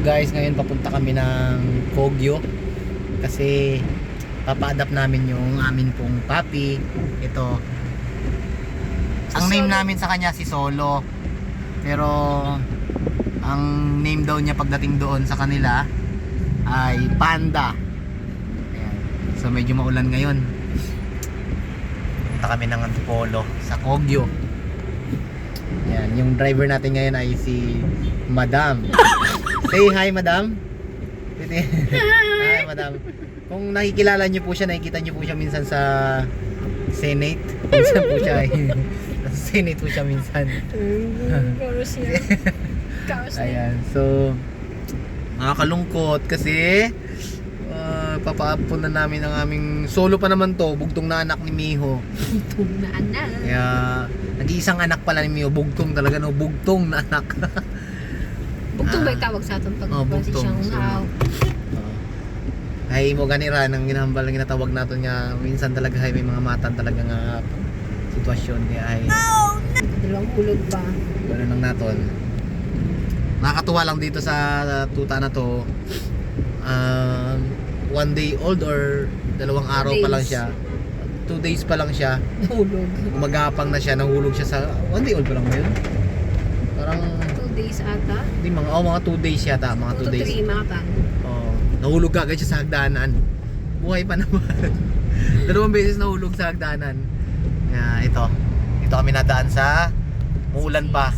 guys, ngayon papunta kami ng Kogyo kasi papa-adapt namin yung amin pong papi. Ito. Ang name namin sa kanya si Solo. Pero ang name daw niya pagdating doon sa kanila ay Panda. Ayan. So medyo maulan ngayon. Punta kami ng Antipolo sa Kogyo. Yan, yung driver natin ngayon ay si Madam. Say hi, Madam. hi, Madam. Kung nakikilala niyo po siya, nakikita niyo po siya minsan sa Senate. Minsan po siya ay sa Senate po siya minsan. Karos niya. Karos niya. Ayan, so nakakalungkot kasi uh, papaapon na namin ang aming solo pa naman to, bugtong na anak ni Miho. Itong na anak. Kaya nag-iisang anak pala ni Miho, bugtong talaga no, bugtong na anak. Bugtong ba Ah. tawag sa atong pag Oh, bugtong. siyang So, aw. ay mo ganira nang ginahambal ang ginatawag naton nga minsan talaga ay may mga matan talaga nga sitwasyon kaya ay Dalawang ulog pa. ano lang naton nakakatuwa lang dito sa tuta na to um, one day old or dalawang araw pa lang siya two days pa lang siya Ulog. umagapang na siya nahulog siya sa one day old pa lang ba yun days ata. hindi mga oh mga two days yata mga two Two to days. three mga tan. oh, nahulog agad siya sa hagdanan buhay pa naman. Dalawang beses nahulog sa hagdanan kaya ito ito kami nadaan sa muulan pa